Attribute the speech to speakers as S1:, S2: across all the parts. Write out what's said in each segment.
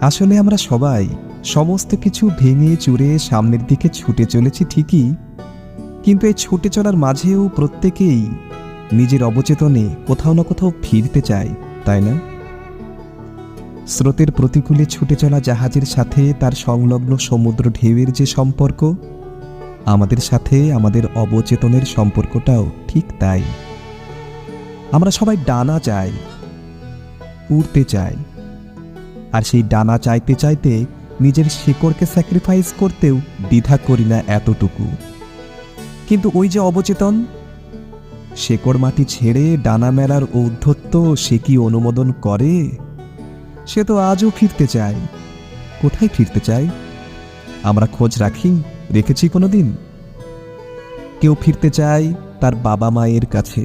S1: আসলে আমরা সবাই সমস্ত কিছু ভেঙে চুরে সামনের দিকে ছুটে চলেছি ঠিকই, কিন্তু এই ছুটে চলার মাঝেও প্রত্যেকেই নিজের অবচেতনে কোথাও না কোথাও ফিরতে চায়, তাই না? স্রোতের প্রতিকূলে ছুটে চলা জাহাজের সাথে তার সংলগ্ন সমুদ্র ঢেউয়ের যে সম্পর্ক, আমাদের সাথে আমাদের অবচেতনের সম্পর্কটাও ঠিক তাই। আমরা সবাই ডানা চাই, উড়তে চাই। আর সেই ডানা চাইতে চাইতে নিজের শিকড়কে স্যাক্রিফাইস করতেও দ্বিধা করি না এতটুকু। কিন্তু ওই যে অবচেতন, শেকড় মাটি ছেড়ে ডানা মেলার ঔদ্ধত্য সে কি অনুমোদন করে? সে তো আজও ফিরতে চায়। কোথায় ফিরতে চায়? আমরা খোঁজ রাখি, রেখেছি কোনোদিন। কেউ ফিরতে চায় তার বাবা মায়ের কাছে।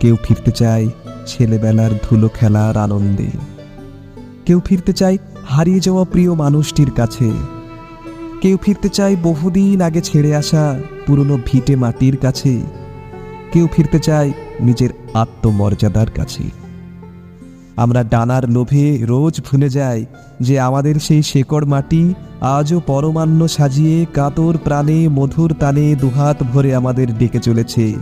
S1: কেউ ফিরতে চায় ছেলেবেলার ধুলো খেলার আনন্দে। কেউ ফিরতে চায় হারিয়ে যাওয়া প্রিয় মানুষটির কাছে। কেউ ফিরতে চায় বহুদিন আগে ছেড়ে আসা পুরনো ভিটে মাটির কাছে। কেউ ফিরতে চায় নিজের আত্মমর্যাদার কাছে। আমরা ডানার লোভে রোজ ভুলে যাই যে আমাদের সেই শেকড় মাটি আজও পরমান্ন সাজিয়ে কাতর প্রাণে মধুর তানে দুহাত ভরে আমাদের ডেকে চলেছে।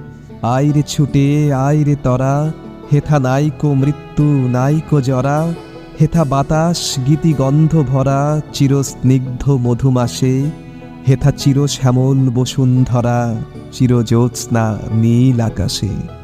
S1: আইরে ছুটে, আইরে তরা, হেথা নাইকো মৃত্যু, নাইকো জরা হেথা বাতাস গীতিগন্ধ ভরা চিরস্নিগ্ধ মধুমাসে। হেথা চির শ্যামল বসুন্ধরা চিরজ্যোৎস্না নীল আকাশে।